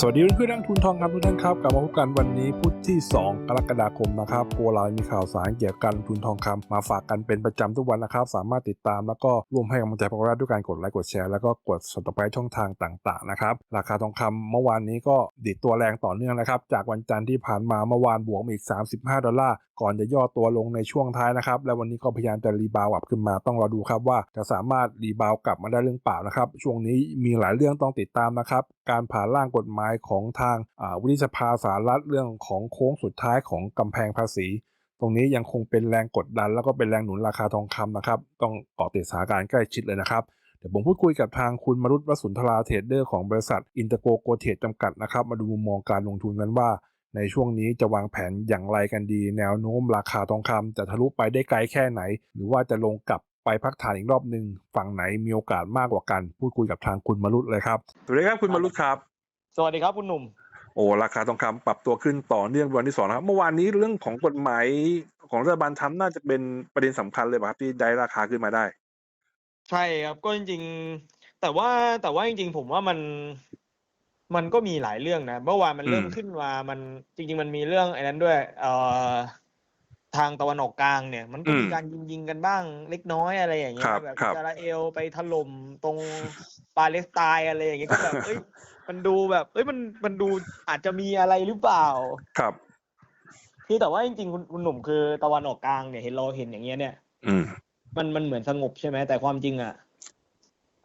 สวัสดีเพื่อนๆนักทุนทองคำทุกท่านครับกลับมาพบกันวันนี้พุธที่ 2 กรกฎาคมนะครับโปรไลน์มีข่าวสารเกี่ยวกับการลงทุนทองคำมาฝากกันเป็นประจำทุกวันนะครับ สามารถติดตามแล้วก็ร่วมให้กำลังใจพวกเราด้วยการกดไลค์กดแชร์แล้วก็กดสมัครช่องทางต่างๆนะครับราคาทองคำเมื่อวานนี้ก็ดิดตัวแรงต่อเนื่องนะครับ จากวันจันทร์ที่ผ่านมาเมื่อวานบวกมาอีก 35 ดอลลาร์ก่อนจะย่อตัวลงในช่วงท้ายนะครับ และวันนี้ก็พยายามจะรีบาวกลับขึ้นมาต้องรอดูครับว่าจะสามารถรีบาวกลับมาได้เรื่องเปล่านะครับช่วงนี้มีหลายเรื่องต้องติดตามนะครับการผ่านร่างกฎหมายของทางวุฒิสภาสหรัฐเรื่องของโค้งสุดท้ายของกำแพงภาษี ตรงนี้ยังคงเป็นแรงกดดัน แล้วก็เป็นแรงหนุนราคาทองคำนะครับ ต้องเกาะติดสถานการณ์ใกล้ชิดเลยนะครับเดี๋ยวผมพูดคุยกับทางคุณมรุตวสุนทราเทรดเดอร์ของบริษัทอินเตอร์โกโกเทรดจำกัดนะครับ มาดูมุมมองการลงทุนกันว่า ในช่วงนี้จะวางแผนอย่างไรกันดี แนวโน้มราคาทองคำจะทะลุไปได้ไกลแค่ไหน หรือว่าจะลงกลับไปพักฐานอีกรอบหนึ่งฝั่งไหนมีโอกาสมากกว่ากัน พูดคุยกับทางคุณมรุตเลยครับสวัสดีครับคุณมรุตครับ สวัสดีครับคุณหนุ่ม โอ้ราคาทองคำปรับตัวขึ้นต่อเนื่องวันที่สองนะครับเมื่อวานนี้เรื่องของกฎหมายของรัฐบาลทรัมป์น่าจะเป็นประเด็นสำคัญเลยป่ะครับที่ได้ราคาขึ้นมาได้ ใช่ครับก็จริง ๆ แต่ว่าแต่ว่าจริง ๆ ผมว่ามันมันก็มีหลายเรื่องนะเมื่อวานมันเริ่มอืมขึ้นมามันจริง ๆ มันมีเรื่องไอ้นั้นด้วย เอ่อทางตะวันออกกลางเนี่ย มันก็มีการยิงยิงๆกันบ้างเล็กน้อยอะไรอย่างเงี้คยรับแบบครับอิสราเอลไปถล่มตรงปาเลสไตน์อะไรอย่างเงี้ยก็แบบเอ้ย มันดูแบบเอ้ยมันมันดูอาจจะมีอะไรหรือเปล่า ครับ คือแต่ว่าจริงๆคุณคุณหนุ่มคือตะวันออกกลางเนี่ยเห็นเราเห็นอย่างเงี้ยเนี่ย อืม มันมันเหมือนสงบใช่ไหมแต่ความจริงอะ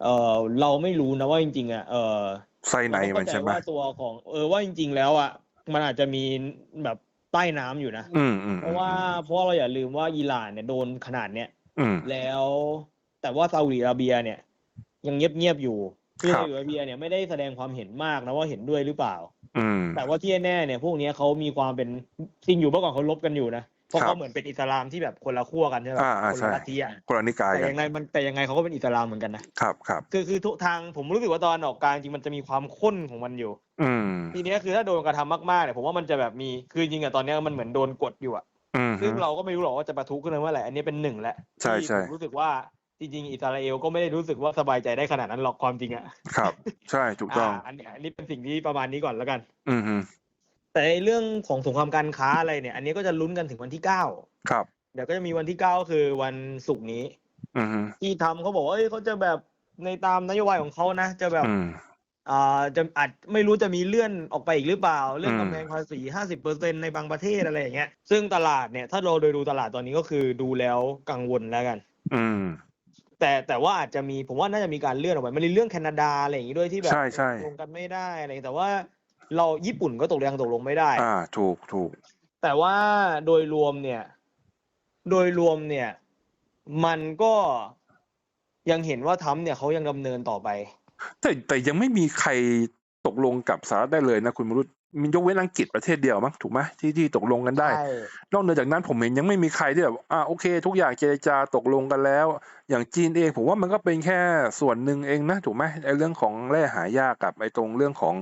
เออเราไม่รู้นะว่าจริง ๆอะเออไส้ในเรามัเข้านใจใช่ไหมว่าตัวของ เออว่าจริง ๆ แล้วอะมันอาจจะมีแบบใต้น้ำอยู่นะอืมอืมเพราะว่าเพราะว่าเราอย่าลืมว่าอิหร่านเนี่ยโดนขนาดเนี้ย อืม แล้วแต่ว่าซาอุดิอาระเบียเนี่ย ยังเงียบๆอยู่ คือครับซาอุดิอาระเบียเนี่ยไม่ได้แสดงความเห็นมากนะว่าเห็นด้วยหรือเปล่า อืม แต่ว่าที่แน่ๆเนี่ยพวกเนี้ยเขามีความเป็นจริงอยู่เมื่อก่อนเขาลบกันอยู่นะเพราะครับเขาเหมือนเป็นอิสลามที่แบบคนละขั้วกันใช่ไหมอ่าอ่าคนใช่ละลัทธิอะคนละนิกายแต่กันยังไงมันแต่ยังไงเขาก็เป็นอิสลามเหมือนกันนะครับครับคือคือทุกทางผมรู้สึกว่าตอนออกกลางจริงมันจะมีความข้นของมันอยู่ อืมทีเนี้ยคือถ้าโดนกระทำมากๆเนี่ยผมว่ามันจะแบบมีคือจริงอะตอนเนี้ยมันเหมือนโดนกดอยู่อะอืมซึ่งเราก็ไม่รู้หรอกว่าจะประทุขึ้นมาเมื่อไหร่อันนี้เป็นหนึ่งแหละใช่ที่ใช่ผมรู้สึกว่า จริงๆอิสราเอลก็ไม่ได้รู้สึกว่าสบายใจได้ขนาดนั้นหรอกความจริงอะครับ ใช่ถูกต้องอ่าอันนี้อันนี้เป็นสิ่งที่ประมาณนี้ก่อนแล้วกัน อืมฮึแต่ในเรื่องของสงครามการค้าอะไรเนี่ย อันนี้ก็จะลุ้นกันถึงวันที่เก้าครับ เดี๋ยวก็จะมีวันที่เก้าก็คือวันศุกร์นี้อืมฮึที่ทำเขาบอกว่าเอ้ยเขาจะแบบในตามนโยบายของเขานะจะแบบอืมอ่าจะอาจไม่รู้จะมีเลื่อนออกไปอีกหรือเปล่า เรื่องอืมกำแพงภาษีห้าสิบเปอร์เซ็นในบางประเทศอะไรอย่างเงี้ย ซึ่งตลาดเนี่ย ถ้าเราโดยดูตลาดตอนนี้ก็คือดูแล้วกังวลแล้วกัน อืม แต่แต่ว่าอาจจะมีผมว่าน่าจะมีการเลื่อนออกไปมันมีเรื่องแคนาดาอะไรอย่างงี้ด้วยที่แบบใช่ใช่ลงกันไม่ได้อะไรแต่ว่าเราญี่ปุ่นก็ตกยังตกลงไม่ได้ อ่า ถูกถูก แต่ว่าโดยรวมเนี่ย โดยรวมเนี่ย มันก็ยังเห็นว่าทรัมป์เนี่ยเขายังดำเนินต่อไป แต่แต่ยังไม่มีใครตกลงกับสหรัฐได้เลยนะคุณมรุต มียกเว้นอังกฤษประเทศเดียวมั้งถูกไหมที่ที่ตกลงกันได้ใช่นอกเหนือจากนั้นผมเห็นยังไม่มีใครที่แบบอ่าโอเค ทุกอย่างเจรจาตกลงกันแล้ว อย่างจีนเองผมว่ามันก็เป็นแค่ส่วนหนึ่งเองนะถูกไหมไอ้เรื่องของแร่หายากกับไอ้ตรงเรื่องของ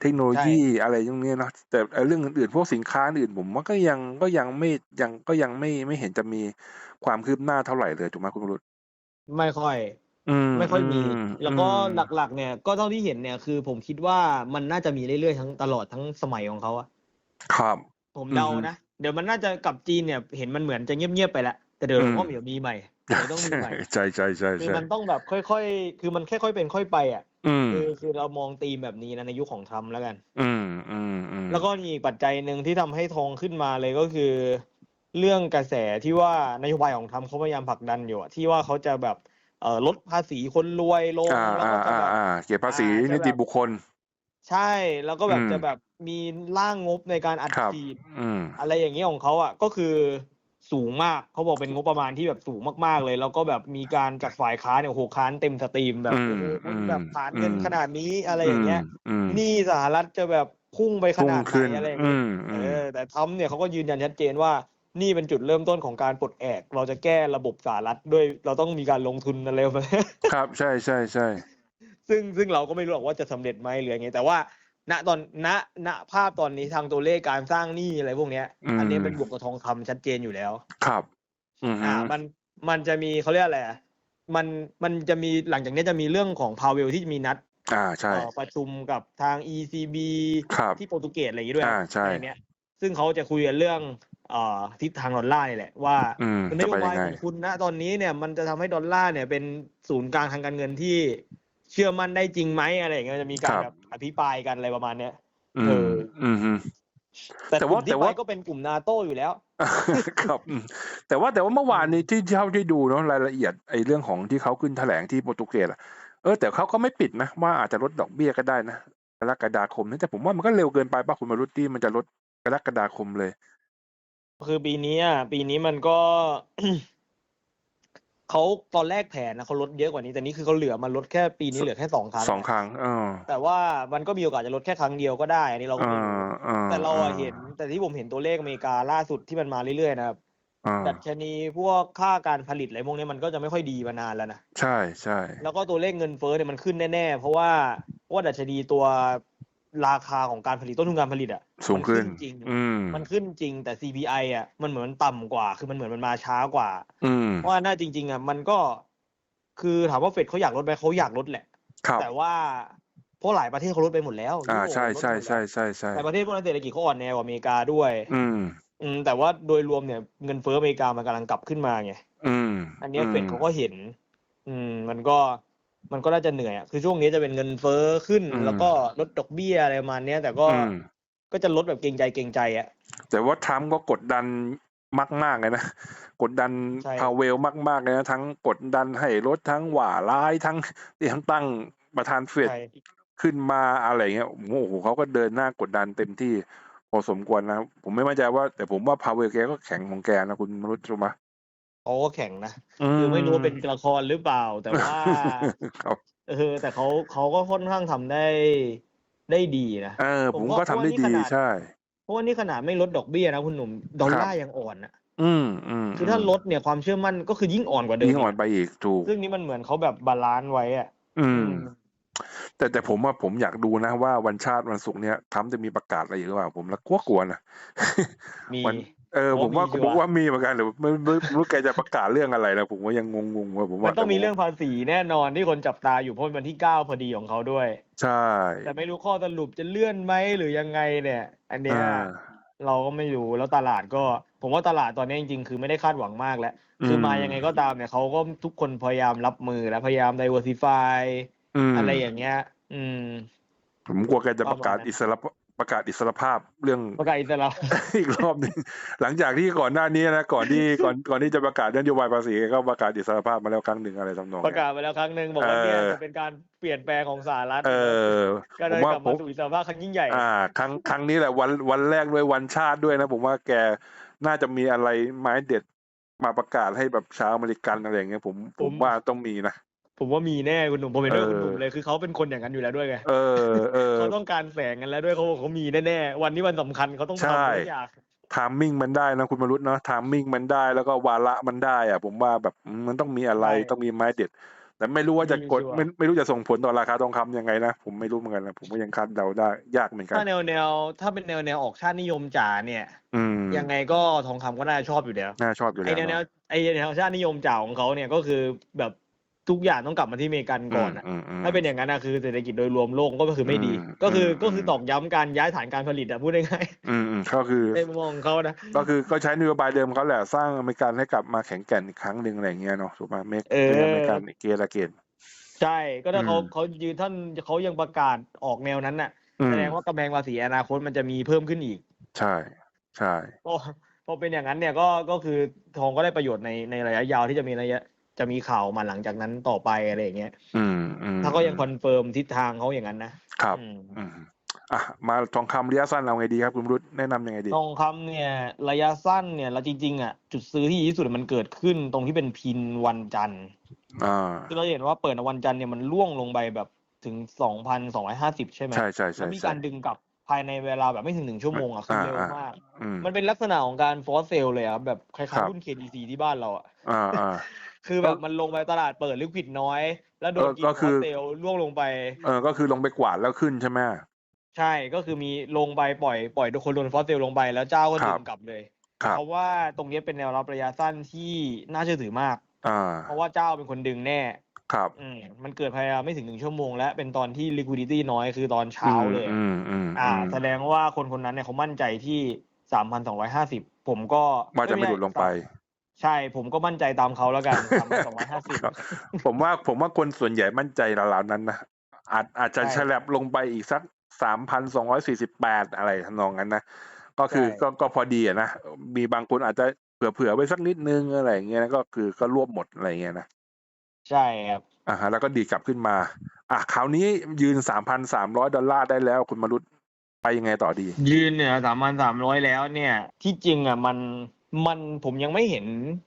เทคโนโลยีอะไรอย่างเงี้ยเนาะแต่ไอ้เรื่องอื่นๆ พวกสินค้าอื่นผมว่าก็ยังก็ยังไม่ยังก็ยังไม่ไม่เห็นจะมีความคืบหน้าเท่าไหร่เลยถูกไหมคุณมรุตไม่ค่อยอื มไม่ค่อยมีอืแล้วก็อืมหลักๆ เนี่ยก็เท่าที่เห็นเนี่ยคือ ผมคิดว่ามันน่าจะมีเรื่อยๆทั้งตลอดทั้งสมัยของเขาอะครับ ผมเดาอืมนะ เดี๋ยวมันน่าจะกับจีนเนี่ย เห็นมันเหมือนจะเงียบๆไปแล้วแต่เดี๋ยวอืมผมว่าเดี๋ยวมีใหม่เดี๋ยวต้องมีใหม่ใช่ใช่ใช่คือใช่มันต้องแบบค่อยๆ คือมันค่อยๆเป็นค่อยไปอะอืมคือคือเรามองธีมแบบนี้นะในยุคของทรัมป์แล้วกัน อืมอืมอืมแล้วก็มีอีกปัจจัยหนึ่งที่ทำให้ทองขึ้นมาเลยก็คือ เรื่องกระแสที่ว่านโยบายของทรัมป์เขาพยายามผลักดันอยู่อะที่ว่าเขาจะแบบ เอ่อลดภาษีคนรวยลงอ่าแล้วอ่าก็จะอ่าแบบอ่าเก็บภาษีอ่าจะนิติแบบบุคคล ใช่แล้วก็แบบอืมจะแบบมีร่างงบในการอัดครับ ฉีดอืม อะไรอย่างเงี้ยของเขาอะก็คือสูงมากเขาบอกเป็นงบประมาณที่แบบสูงมากๆเลย แล้วก็แบบมีการจากฝ่ายค้านเนี่ยโอ้โหค้านเต็มสตรีมแบบอืมโอ้โหคุณอืมแบบผ่านเงินอืม ขนาดนี้อะไรอย่างเงี้ยอืมหนี่สหรัฐจะแบบพุ่งไปขพุ่งนาดไหขึ้นนอะไรอย่างอืเงี้ยมอืเอมอแต่ทรัมป์เนี่ยเขาก็ยืนยันชัดเจนว่า นี่เป็นจุดเริ่มต้นของการปลดแอก เราจะแก้ระบบสหรัฐด้วยเราต้องมีการลงทุนอะไรแบบนี้ครับ ใช่ใช่ใช่ซึ่งซึ่งเราก็ไม่รู้หรอกว่าจะสำเร็จไหมหรือยังไงแต่ว่า ณตอนณณภาพตอนนี้ทางตัวเลขการสร้างหนี้อะไรพวกเนี้ย อันนี้เป็นบวกกับทองคำชัดเจนอยู่แล้ว ครับอืมอ่ามันมันจะมีเขาเรียกอะไรอะมันมันจะมีหลังจากนี้จะมีเรื่องของพาเวลที่มีนัดอ่าใช่เอ่อประชุมกับทาง ECB ครับที่โปรตุเกสอะไรอย่างงี้ด้วยอ่าใช่อะไรเนี้ย ซึ่งเขาจะคุยกันเรื่องเอ่อทิศทางดอลลาร์นี่แหละว่าอืมนจะโยไปบายัยงไงของคุณนะตอนนี้เนี่ยมันจะทำให้ดอลลาร์เนี่ยเป็นศูนย์กลางทางการเงินที่เชื่อมั่นได้จริงไหมอะไรอย่างเงี้ยมันจะมีการครับแบบอภิปรายกันอะไรประมาณเนี้ยอืเอมออืมฮึแต่แต่กลุ่ว่ามที่แต่ไปว่าก็เป็นกลุ่มนาโต้อยู่แล้วครับอืมแต่ว่าแต่ว่าเมื่อวานนี้ที่เท่าที่ดูเนาะรายละเอียดไอ้เรื่องของที่เขาขึ้นแถลงที่โปรตุเกสอะเออแต่เขาก็ไม่ปิดนะว่าอาจจะลดดอกเบี้ยก็ได้นะกรกฎาคมนี่แต่ผมว่ามันก็เร็วเกินไปป่ะคุณมารุตที่มันจะลดก รกฎาคมเลย คือปีนี้อะปีนี้มันก็ เขาตอนแรกแผนนะเขาลดเยอะกว่านี้แต่นี่คือเขาเหลือมาลดแค่ปีนี้เหลือแค่สองครั้งสองครั้งเออแต่ว่ามันก็มีโอกาสจะลดแค่ครั้งเดียวก็ได้อันนี้เราเอก็ไม่รู้อเออแต่เราอะเห็น แต่ที่ผมเห็นตัวเลขอเมริกาล่าสุดที่มันมาเรื่อยๆนะครับเออดัชนีพวกค่าการผลิตอะไรพวกนี้มันก็จะไม่ค่อยดีมานานแล้วนะใช่ใช่แล้วก็ตัวเลขเงินเฟ้อเนี่ยมันขึ้นแน่ๆเพราะว่าเพราะว่าดัชนีตัว ราคาของการผลิตต้นทุนการผลิตอะสูงขึ้นมัจริงอืมมันขึ้นจริงแต่ CPI อะมันเหมือนมันต่ำกว่า คือมันเหมือนมันมาช้ากว่า อืมเพราะว่าน่าจริง ๆอะมันก็ คือถามว่าเฟดเขาอยากลดไหมเขาอยากลดแหละครับแต่ว่าเพราะหลายประเทศเขาลดไปหมดแล้วอ่ายุโรปใช่ลดไปใช่หมดใช่แล้วใช่ใช่แต่ประเทศพวกนั้นเศรษฐกิจเขาอ่อนแอกว่าอเมริกาด้วย อืม อืม แต่ว่าโดยรวมเนี่ยเงินเฟ้ออเมริกามันกำลังกลับขึ้นมาไงอืม อันเนี้ยมเฟดเขาก็เห็น อืม มันก็ มันก็น่าจะเหนื่อยอะคือช่วงนี้จะเป็นเงินเฟ้อขึ้น อืม แล้วก็ลดดอกเบี้ยอะไรประมาณเนี้ย แต่ก็อืม ก็จะลดแบบเกรงใจเกรงใจอะ แต่ว่าทรัมป์ก็กดดันมากๆเลยนะ กดดันใช่ พาเวลมากๆเลยนะ ทั้งกดดันให้ลดทั้งหว่าร้ายทั้งเตรียมตั้งประธานเฟดใช่ ขึ้นมาอะไรเงี้ยโอ้โหเขาก็เดินหน้ากดดันเต็มที่พอสมควรนะ ผมไม่มั่นใจว่า แต่ผมว่าพาเวลแกก็แข็งของแกนะคุณมรุตรู้ไหม เขาก็แข่งนะคือไม่รู้ว่าเป็นละครหรือเปล่า แต่ว่าครับเออแต่เขาเขาก็ค่อนข้างทำได้ได้ดีนะเออผผมมว่าก็ทำได้เพราะว่านี่ดีขนาดใช่เพราะว่านี่ขนาดไม่ลดดอกเบี้ยนะคุณหนุ่มดอลลาร์ยังอ่อนอะ อืมอืมคือถ้าลดเนี่ยความเชื่อมั่นก็คือยิ่งอ่อนกว่าเดิมยิ่งอ่อนไปอีกถูกซึ่งนี่มันเหมือนเขาแบบบาลานซ์ไว้อะอืมอืม แต่แต่ผมว่าผมอยากดูนะว่าวันชาติวันศุกร์เนี้ยทรัมป์จะมีประกาศอะไรอีกหรือเปล่าผมละกลัวกลัวๆนะมีวัน เออผมผมว่าว่ามีผมชัวร์ว่ามีเหมือนกันหรือไม่ไม่ไม่รู้แกจะประกาศเรื่องอะไรนะผมว่ายังงงๆว่าผมมัว่านต้องมีแต่ผเรื่องภาษีแน่นอนที่คนจับตาอยู่เพราะมันวันที่เก้าพอดีของเขาด้วย ใช่ แต่ไม่รู้ข้อสรุปจะเลื่อนไหมหรือยังไงเนี่ย อันเนี้ยอ่าเราก็ไม่รู้แล้วตลาดก็ ผมว่าตลาดตอนนี้จริงๆ คือไม่ได้คาดหวังมากแล้ว คือมายังไงก็ตามเนี่ยเขาก็ทุกคนพยายามรับมือและพยายาม diversify มอะไรอย่างเงี้ย อืม ผมกลัวแกจะประกาศประมาณนั้นอิสระ ประกาศอิสรภาพเรื่องประกาศอิสระอีกรอบหนึ่งหลังจากที่ก่อนหน้านี้นะก่อนที่ก่อนก่อนที่จะประกาศนโยบายภาษีแกก็ประกาศอิสรภาพมาแล้วครั้งหนึ่งอะไรทำนองประกาศไปแล้วครั้งหนึ่งบอกว่าเนี่ยเออจะเป็นการเปลี่ยนแปลงของสหรัฐเออก็ผเลมยว่ากลับผมมาสู่อิสรภาพครั้งยิ่งใหญ่อ่าครั้งครั้งนี้แหละวันวันแรกด้วยวันชาติด้วยนะ ผมว่าแกน่าจะมีอะไรไม้เด็ดมาประกาศให้แบบชาวอเมริกันอะไรอย่างเงี้ยผมผมว่าต้องมีนะ ผมว่ามีแน่คุณหนุ่มผมเห็นด้วยเออคุณหนุ่มเลยคือเขาเป็นคนอย่างนั้นอยู่แล้วด้วยไงเออเออเขาต้องการแสงกันแล้วด้วยเขาบอกเขามีแน่ๆวันนี้วันสำคัญเขาต้องใช่ทำทุกอย่างทามมิ่งมันได้นะคุณมรุตเนาะทามมิ่งมันได้แล้วก็วาระมันได้อะผมว่าแบบอืมมันต้องมีอะไรต้องมีไม้เด็ด แต่ไม่รู้ว่าจะกดไม่ไม่รู้จะส่งผลต่อราคาทองคำยังไงนะ ผมไม่รู้เหมือนกันนะผมก็ยังคาดเดาได้ยากเหมือนกัน ถ้าแนวแนวถ้าเป็นแนวแนวออกชาตินิยมจ๋าเนี่ยอืมยังไงก็ทองคำก็น่าจะชอบอยู่แล้วน่าชอบอยู่ไอแล้วแนวแนวเนาะไอแนวชาตินิยมจ๋าของเขาเนี่ยก็คือแบบ ทุกอย่างต้องกลับมาที่อเมริกันก่อนอะมมถ้าเป็นอย่างนั้นนะคือเศรษฐกิจโดยรวมโลกก็คือไม่ดีอืมก็คืออมก็คือตอกย้ำการย้ายฐานการผลิตอะพูดง่ายอืมอืมก็คือๆในมุมมองของเขานะก็คือก็ใช้นโยบายเดิมเขาแหละสร้างอเมริกันให้กลับมาแข็งแกร่งอีกครั้งหนึ่งอะไรอย่างเงี้ยเนาะถูกไหมเมกเอออเมริกันเกลเกนใช่ก็ถ้าเขาอืมเขายืนท่านเขายังประกาศออกแนวนั้นน่ะอืมแสดงว่ากำแพงภาษีอนาคตมันจะมีเพิ่มขึ้นอีก ใช่ใช่ก็พอเป็นอย่างนั้นเนี่ยก็ก็คือทองก็ได้ประโยชน์ในในระยะยาวที่จะมีระยะ จะมีข่าวมาหลังจากนั้นต่อไปอะไรอย่างเงี้ยอืมอืมถ้าเขายังคอนเฟิร์มทิศทางเขาอย่างนั้นนะครับอืมอืมอะมาทองคำระยะสั้นเอาไงดีครับคุณรุ่แนะนำยังไงดี ทองคำเนี่ยระยะสั้นเนี่ยเราจริงๆอะจุดซื้อที่ดีที่สุดมันเกิดขึ้นตรงที่เป็นพินวันจันทร์อ่า คือเราเห็นว่าเปิดวันจันทร์เนี่ยมันล่วงลงไปแบบถึงสองพันสองร้อยห้าสิบใช่ไหม ใช่ใช่แล้ใช่วมีใช่ การดึงกลับภายในเวลาแบบไม่ถึงหนึ่งชั่วโมงอะคืออ่าเร็วอ่ามมาก อืมมันเป็นลักษณะของการฟอสเซลเลยอะครับแบบคล้าครัยบๆหุ้น KDC ที่บ้านเราอะอ่าอ่า คือแบบมันลงไปตลาดเปิดลิควิดน้อย แล้วโดนเออกินก็ฟคืออสเซลล่วงลงไป เออก็คือลงไปกวาดแล้วขึ้นใช่ไหมใช่ก็คือมีลงไปปล่อยปล่อยคนโดนฟอสเซลลงไปแล้วเจ้าก็ครัดึบงกลับเลยครับเพราะว่าตรงนี้เป็นแนวรับระยะสั้นที่น่าเชื่อถือมากอ่าเพราะว่าเจ้าเป็นคนดึงแน่ครับอืมมันเกิดภายในเวลาไม่ถึงหนึ่งชั่วโมง และเป็นตอนที่ liquidity น้อยคือตอนเช้าเลยอืมอืมอ่าอืมแสดงว่าคนคนนั้นเนี่ยเขามั่นใจที่สามพันสองร้อยห้าสิบผมก็ว่าจะไม่หลุดลงไป ใช่ผมก็มั่นใจตามเขาแล้วกันสามพันสองร้อยห้าสิบครับผมว่าผมว่าคนส่วนใหญ่มั่นใจราวๆนั้นนะอาจอาจจะใช่ฉลับลงไปอีกสักสามพันสองร้อยสี่สิบแปดอะไรทำนองนั้นนะก็คือใช่ก็ก็พอดีอะนะมีบางคนอาจจะเผื่อๆไว้สักนิดนึงอะไรอย่างเงี้ยนะก็คือก็รวบหมดอะไรอย่างเงี้ยนะใช่ครับอ่าฮะแล้วก็ดีดกลับขึ้นมา อะคราวนี้ยืนสามพันสามร้อยดอลลาร์ได้แล้วคุณมรุตไปยังไงต่อดี ยืนเนี่ยสามพันสามร้อยแล้วเนี่ย ที่จริงอะมัน มันผมยังไม่เห็น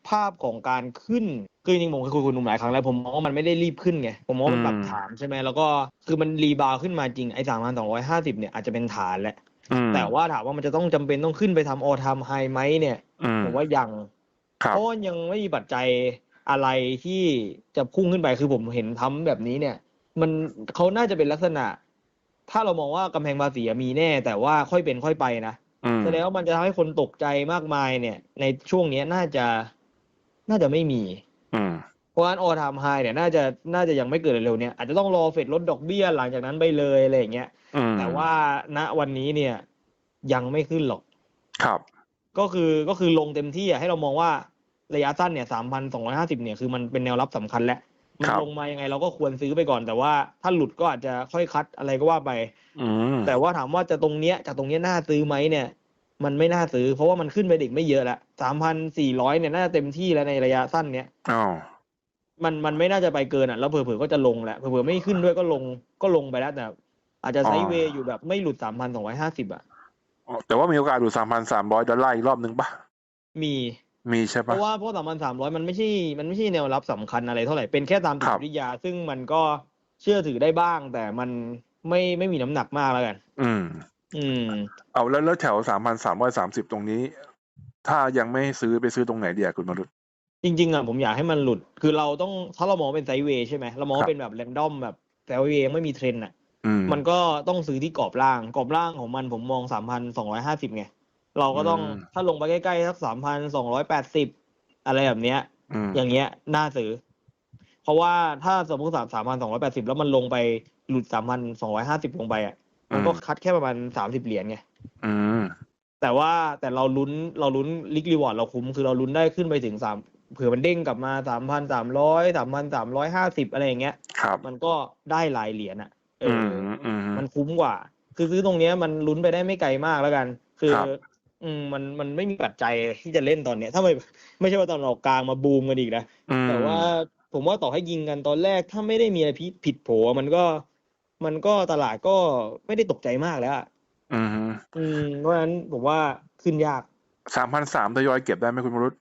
ภาพของการขึ้นคือจริงๆผมเคยคุยกับคุณหนุ่มหลายครั้งแล้วผมมองว่ามันไม่ได้รีบขึ้นไงผมมองว่ามันปรับอืมฐานใช่ไหมแล้วก็คือมันรีบาวด์ขึ้นมาจริงไอ้สามพันสองร้อยห้าสิบเนี่ยอาจจะเป็นฐานแหละอืมแต่ว่าถามว่ามันจะต้องจำเป็นต้องขึ้นไปทำออทามไฮไหมเนี่ยอืมผมว่ายังครับเพราะว่ายังไม่มีปัจจัยอะไรที่จะพุ่งขึ้นไปคือผมเห็นทำแบบนี้เนี่ย มันเขาน่าจะเป็นลักษณะ ถ้าเรามองว่ากำแพงภาษีมีแน่ แต่ว่าค่อยเป็นค่อยไปนะอืม แสดงว่ามันจะทำให้คนตกใจมากมายเนี่ย ในช่วงเนี้ยน่าจะน่าจะไม่มีอืม เพราะฉะนั้นออทามไฮเนี่ยน่าจะน่าจะยังไม่เกิดเร็วๆเนี่ยอาจจะต้องรอเฟดลดดอกเบี้ยหลังจากนั้นไปเลยอะไรอย่างเงี้ย อืมแต่ว่าณวันนี้เนี่ยยังไม่ขึ้นหรอก ครับ ก็คือก็คือลงเต็มที่อะให้เรามองว่าระยะสั้นเนี่ยสามพันสองร้อยห้าสิบเนี่ยคือมันเป็นแนวรับสำคัญแล้ว มัคนรับลงมายังไงเราก็ควรซื้อไปก่อน แต่ว่าถ้าหลุดก็อาจจะค่อยคัดอะไรก็ว่าไปอืมแต่ว่าถามว่าจะตรงเนี้ยจากตรงเนี้ยน่าซื้อไหมเนี่ย มันไม่น่าซื้อ เพราะว่ามันขึ้นไปเด็กไม่เยอะละสามพันสี่ร้อยเนี่ยน่าจะเต็มที่แล้วในระยะสั้นเนี้ยอ๋อมันมันไม่น่าจะไปเกินอะแล้วเผื่อๆก็จะลงแหละเผื่อๆไม่ขึ้นด้วยก็ลงก็ลงไปแล้วแต่อาจจะไซด์เวย์อยู่แบบไม่หลุดสามพันสองร้อยห้าสิบอะอ๋อแต่ว่ามีโอกาสดูสามพันสามร้อยดอลลาร์อีกรอบหนึ่งปะมี มีใช่เพปะ ราะว่าเพราะสามพันสามร้อยมันไม่ใช่ มันไม่ใช่แนวรับสำคัญอะไรเท่าไหร่ เป็นแค่ตามจิครัตบวิทยา ซึ่งมันก็เชื่อถือได้บ้าง แต่มันไม่ไม่มีน้ำหนักมากแล้วกัน อืม อืม เอาแล้วแล้วแถวสามพันสามร้อยสามสิบตรงนี้ ถ้ายังไม่ซื้อไปซื้อตรงไหนเดียคุณมรุต จริงๆอะผมอยากให้มันหลุด คือเราต้องถ้าเรามองเป็นไซด์เวย์ใช่ไหมเรามองครัว่าบ เป็นแบบแรนดอมแบบไซด์เวย์ยังไม่มีเทรนด์อะ อืมมันก็ต้องซื้อที่กรอบล่าง กรอบล่างของมันผมมองสามพันสองร้อยห้าสิบไง เราก็ต้องอืม ถ้าลงไปใกล้ๆสักสามพันสองร้อยแปดสิบอะไรแบบเนี้ย อืมอย่างเงี้ยน่าซื้อ เพราะว่าถ้าสมมติสามสามพันสองร้อยแปดสิบแล้วมันลงไปหลุดสามพันสองร้อยห้าสิบลงไปอะมันก็คัดแค่ประมาณสามสิบเหรียญไง อืม แต่ว่าแต่เราลุ้นเราลุ้นลิกรีวอร์ดเราคุ้มคือเราลุ้นได้ขึ้นไปถึงสามเผื่อมันเด้งกลับมาสามพันสามร้อยสามพันสามร้อยห้าสิบอะไรอย่างเงี้ย ครับ มันก็ได้หลายเหรียญอะเออือมอ อืม มันคุ้มกว่า คือซื้อตรงเนี้ยมันลุ้นไปได้ไม่ไกลมากแล้วกัน คือครับ อืมมันมันไม่มีปัจจัยที่จะเล่นตอนเนี้ย ถ้าไม่ไม่ใช่ว่าตอนออกกลางมาบูมกันอีกนะอืม แต่ว่าผมว่าต่อให้ยิงกันตอนแรก ถ้าไม่ได้มีอะไรผิดผิดโผมันก็ มันก็ตลาดก็ไม่ได้ตกใจมากแล้วอะอืมอืมเพราะฉะนั้นผมว่าขึ้นยากสามพันสามทยอยเก็บได้ไหมคุณมรุต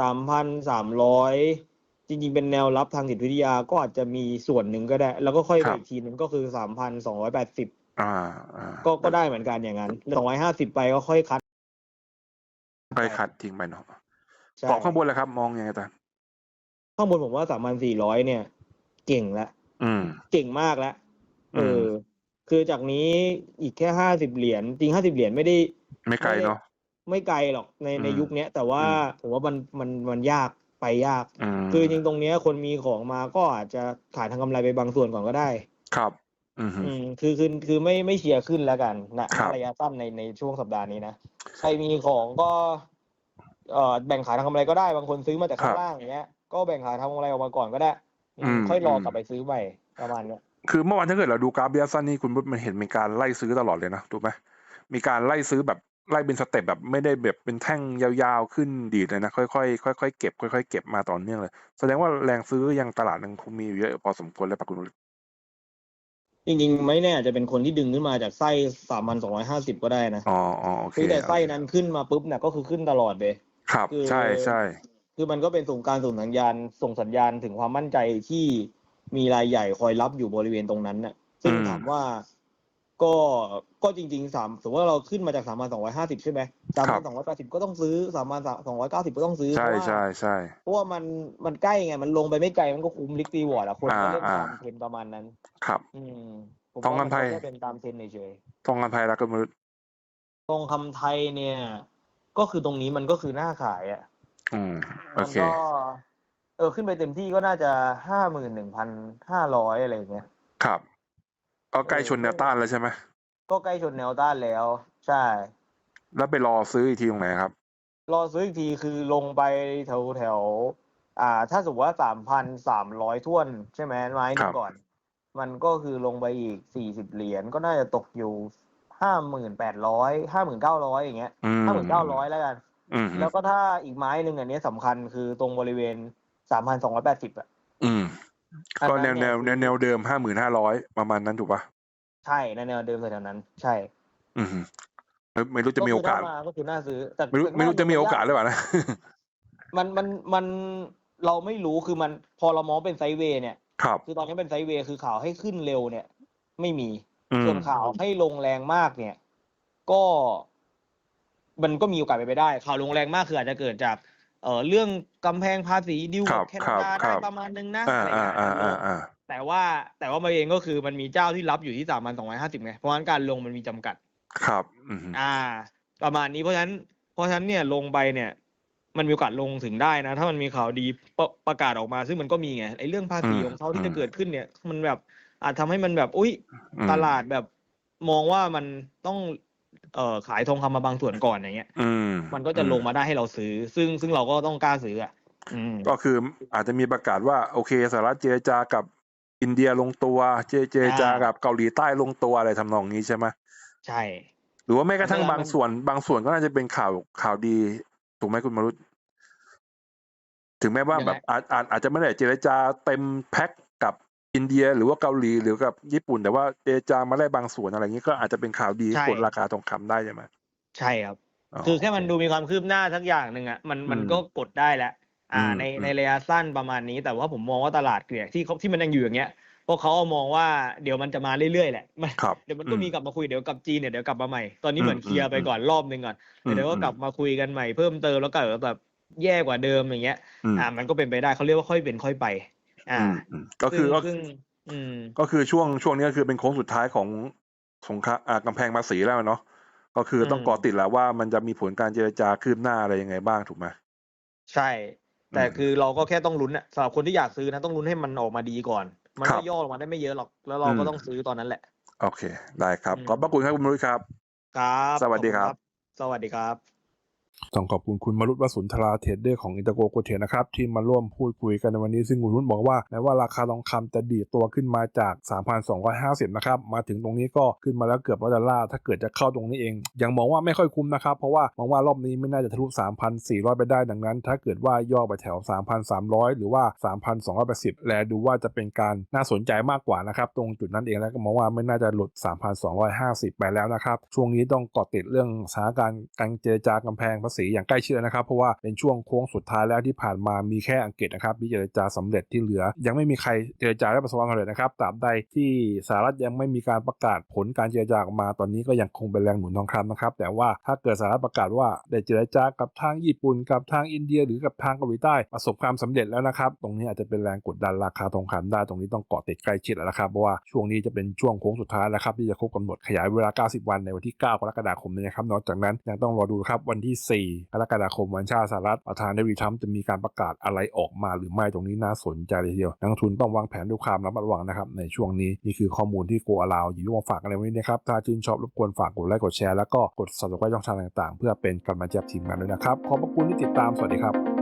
สามพันสามร้อยจริง ๆ เป็นแนวรับทางจิตวิทยาก็อาจจะมีส่วนหนึ่งก็ได้ แล้วก็ค่อยไปอีกทีหนึ่งก็คือสามพันสองร้อยแปดสิบ อ่าอ่าก็ก็ได้เหมือนกันอย่างนั้นสองร้อยห้าสิบไปก็ค่อยคัดไปขัดทิ้งไปเนาะใช่กรอบข้างบนเลยครับ มองยังไงตาข้างบนผมว่าสามพันสี่ร้อยเนี่ย เก่งแล้วอืม เก่งมากแล้วเออืมอคือจากนี้อีกแค่ห้าสิบเหรียญจริงห้าสิบเหรียญไม่ได้ ไม่ไกลเนาะ ไม่ไกลหรอกในในอืมยุคเนี้ย แต่ว่าอืมผมว่ามันมันมันยากไปยากอืมคือจริงตรงเนี้ยคนมีของมาก็อาจจะขายทางกำไรไปบางส่วนก่อนก็ได้ ครับ อืมอืมคือคือคือไม่ไม่เชียร์ขึ้นแล้วกันนะครับระยะสั้นในในช่วงสัปดาห์นี้นะใครมีของก็เอ่อแบ่งขายทางกำไรก็ได้บางคนซื้อมาจากข้างล่างอย่างเงี้ย ก็แบ่งขายทางกำไรออกมาก่อนก็ได้อืมค่อยรอกลับไปซื้อใหม่ประมาณเนี้ยคือเมื่อวานถ้าเกิดเราดูกราฟเบียสันนี่คุณมรุตมันเห็นมีการไล่ซื้อตลอดเลยนะถูกไหมมีการไล่ซื้อแบบไล่เป็นสเต็ปแบบไม่ได้แบบเป็นแท่งยาวๆขึ้นดีดเลยนะค่อยๆค่อยๆเก็บค่อยๆเก็บมาต่อเนื่องเลย แสดงว่าแรงซื้อยังตลาดยังคงมีอยู่เยอะพอสมควรเลยปะคุณมรุต จริงๆ ไม่แน่อาจจะเป็นคนที่ดึงขึ้นมาจากไส้สามพันสองร้อยห้าสิบก็ได้นะอ๋ออ๋อโอเคคือแต่ไส้นั้นขึ้นมาปุ๊บเนี่ยก็คือขึ้นตลอดเลย ครับ คือ ใช่ใช่คือมันก็เป็นส่งการส่งสัญญาณส่งสัญญาณถึงความมั่นใจที่มีรายใหญ่คอยรับอยู่บริเวณตรงนั้นน่ะ ซึ่งถามว่า ก็ก็จริงๆสามสมมติว่าเราขึ้นมาจากสามพันสองร้อยห้าสิบใช่ไหมสามพันสองร้อยแปดสิบก็ต้องซื้อสามพันสองร้อยเก้าสิบก็ต้องซื้อใช่เพราะว่าใช่ใช่เพราะว่ามันมันใกล้ไง มันลงไปไม่ไกลมันก็คุ้มลิกตีวอร์ดอะคนก็เล่นอ่าตามอ่าเทรนด์ประมาณนั้น ครับ อืมผมทองว่าคำไทยมันก็เป็นตามเทรนด์เฉยทองคำไทยแล้วคุณมรุตๆทองคำไทยเนี่ย ก็คือตรงนี้มันก็คือหน้าขายอะอืมโอมันเคก็เออขึ้นไปเต็มที่ก็น่าจะห้าหมื่นหนึ่งพันห้าร้อยอะไรอย่างเงี้ยครับ ก็ใกล้ชนแนวต้านแล้วใช่ไหมก็ใกล้ชนแนวต้านแล้ว ใช่ แล้วไปรอซื้ออีกทีตรงไหนครับ รอซื้ออีกทีคือลงไปแถวแถวอ่า ถ้าสมมติว่าสามพันสามร้อยท่วนใช่ไหมไม้หครันึ่บงก่อน มันก็คือลงไปอีกสี่สิบเหรียญก็น่าจะตกอยู่ห้าหมื่นแปดร้อยห้าหมื่นเก้าร้อยอย่างเงี้ยอืมห้าหมื่นเก้าร้อยแล้วกันอืมแล้วก็ถ้าอีกไม้หนึ่งอันเนี้ยสำคัญคือตรงบริเวณสามพันสองร้อยแปดสิบอะอืมอัน ก็นั้แนนวเนี่แนวยแนวแนวเดิมห้าหมื่นห้าร้อยประมาณนั้นถูกปะใช่ในแนวเดิมแถวๆนั้น ใช่ อืมไม่ไม่รู้จะมีโอกาสคืถ้มาก็คือน่าซื้อแต่ไม่รู้ไม่รู้จะมีโอกาสหรือเปล่านะมันมันมันเราไม่รู้คือมันพอเรามองเป็นไซด์เวย์เนี่ยครับคือตอนนี้เป็นไซด์เวย์คือข่าวให้ขึ้นเร็วเนี่ย ไม่มีอืมส่วนข่าวให้ลงแรงมากเนี่ย ก็ มันก็มีโอกาสไปนไปได้ ข่าวลงแรงมากคืออาจจะเกิดจาก เอ่อเรื่องกำแพงภาษีดิวครักับบแคครันาบดาครัได้บประมาณนึงนะอ่าอะไรอ่าเงี้ยอ่าอ่าอ่าแต่ว่าแต่ว่ามาเองก็คือมันมีเจ้าที่รับอยู่ที่สามพันสองร้อยห้าสิบไงเพราะฉะนั้นการลงมันมีจำกัด ครับอืมอ่า ประมาณนี้เพราะฉะนั้นเพราะฉะนั้นเนี่ยลงไปเนี่ย มันมีโอกาสลงถึงได้นะ ถ้ามันมีข่าวดีประประกาศออกมา ซึ่งมันก็มีไงไอ้เรื่องภาษีของเขาที่จะเกิดขึ้นเนี่ย มันแบบอาจทำให้มันแบบ อุ้ยอืมตลาดแบบมองว่ามันต้อง เอ่อขายทองคำมาบางส่วนก่อนอย่างเงี้ยอืมมันก็จะลงมาได้ให้เราซื้อ ซึ่งซึ่งเราก็ต้องกล้าซื้ออะอืมก็คืออาจจะมีประกาศว่าโอเคสหรัฐเจรจากับอินเดียลงตัวเจเจรจาอ่ากักับเกาหลีใต้ลงตัวอะไรทำนองนี้ใช่ไหมใช่ หรือว่าแม้กระทั่งเวลามันบางส่วน บางส่วนก็น่าจะเป็นข่าวข่าวดีถูกไหมคุณมารุตถึงแม้ว่าแบบอาจอาจอาจจะไม่ได้เจรจาเต็มแพ็คกับ อินเดียหรือว่าเกาหลีหรือกับญี่ปุ่น แต่ว่าเจรจามาได้บางส่วนอะไรอย่างนี้ก็อาจจะเป็นข่าวดีกดราคาทองคำได้ใช่ไหมใช่ครับคือแค่มันดูมีความคืบหน้าสักอย่างหนึ่งอะมันมันอืมก็กดได้แล้วอ่าอืมในอืม ในระยะสั้นประมาณนี้ แต่ว่าผมมองว่าตลาดเกลี่ยที่เขาที่มันยังอยู่อย่างเงี้ยเพราะเขามองว่าเดี๋ยวมันจะมาเรื่อยๆแหละมันครับ เดี๋ยวมันก็มีอืกลับมาคุยเดี๋ยวกับจีนเนี่ยเดี๋ยวกลับมาใหม่ตอนนี้เหมือนอืมเคลียร์ไปก่อนรอบหนึ่งก่อนอืมเดี๋ยวก็กลับมาคุยกันใหม่เพิ่มเติมแล้วก็แบบแย่กว่าเดิมอย่างเงี้ย อืม อ่ามันก็เป็นไปได้เขาเรียกว่าค่อยเป็นค่อยไป อ่าอืมอืมก็คือซึ่งก็ซึ่งอืมก็คือช่วงช่วงนี้ก็คือเป็นโค้งสุดท้ายของสงครามอ่ากำแพงภาษีแล้วเนาะก็คือต้องอืมเกาะติดแล้วว่ามันจะมีผลการเจรจาคืบหน้าอะไรยังไงบ้างถูกไหมใช่ แต่อืมคือเราก็แค่ต้องลุ้นอะสำหรับคนที่อยากซื้อนะต้องลุ้นให้มันออกมาดีก่อน มันครัก็บย่อลงมาได้ไม่เยอะหรอก แล้วเราอืก็มต้องซื้อตอนนั้นแหละ โอเค ได้ครับอืมขอบพระคุณครับคุณมรุ้ยครับ ครับ สวัสดีครับขอณสวัสดีครับ ต้องขอบคุณคุณมรุตวสุนทราเทรดเดอร์ของอินเตอร์โกโกเทนะครับที่มาร่วมพูดคุยกันในวันนี้ ซึ่งคุณรุ่นบอกว่าแม้ว่าราคาทองคำจะดีตัวขึ้นมาจาก 3,250 นะครับ มาถึงตรงนี้ก็ขึ้นมาแล้วเกือบร้อยดอลลาร์ถ้าเกิดจะเข้าตรงนี้เอง ยังมองว่าไม่ค่อยคุ้มนะครับ เพราะว่ามองว่ารอบนี้ไม่น่าจะทะลุ 3,400 ไปได้ดังนั้น ถ้าเกิดว่าย่อไปแถว 3,300 หรือว่า 3,280 แลดูว่าจะเป็นการน่าสนใจมากกว่านะครับตรงจุดนั้นเองแล้วก็มองว่าไม่น่าจะหลุด 3,250 ไปแล้วนะครับช่วงนี้ต้องเกาะติดเรื่องสถานการณ์การเจรจากำแพงภาษีอย่างใกล้ชิดแล้วนะครับ เพราะว่าเป็นช่วงโค้งสุดท้ายแล้วที่ผ่านมามีแค่อังกฤษนะครับที่เจรจาสำเร็จที่เหลือ ยังไม่มีใครเจรจาได้ประสบความสำเร็จนะครับตราบใดที่สหรัฐยังไม่มีการประกาศผลการเจรจาออกมาตอนนี้ก็ยังคงเป็นแรงหนุนทองคำนะครับ แต่ว่าถ้าเกิดสหรัฐประกาศว่าได้เจรจากับทางญี่ปุ่นกับทางอินเดีย หรือกับทางเกาหลีใต้ประสบความสำเร็จแล้วนะครับ ตรงนี้อาจจะเป็นแรงกดดันราคาทองคำได้ตรงนี้ต้องเกาะติดใกล้ชิดแล้วนะครับเพราะว่าช่วงนี้จะเป็นช่วงโค้งสุดท้ายแล้วครับที่จะครบกำหนดขยายเวลา 90 วันในวันที่ 9 กรกฎาคมนี้นะครับนอกจากนั้นยังต้องรอดูครับวันที่4กรกฎาคมวันชาติสหรัฐประธานเดวิดีทรัมป์จะมีการประกาศอะไรออกมาหรือไม่ตรงนี้น่าสนใจเลยทีเดียวนักลงทุนต้องวางแผนด้วยความระมัดระวังนะครับในช่วงนี้นี่คือข้อมูลที่โกอาลาวอยู่มาฝากกันในวันนี้นะครับถ้าชื่นชอบรบกวนฝากกดไลค์กดแชร์แล้วก็กด subscribe ช่องทางต่างๆ เพื่อเป็นกำลังใจทีมงานด้วยนะครับขอบพระคุณที่ติดตามสวัสดีครับ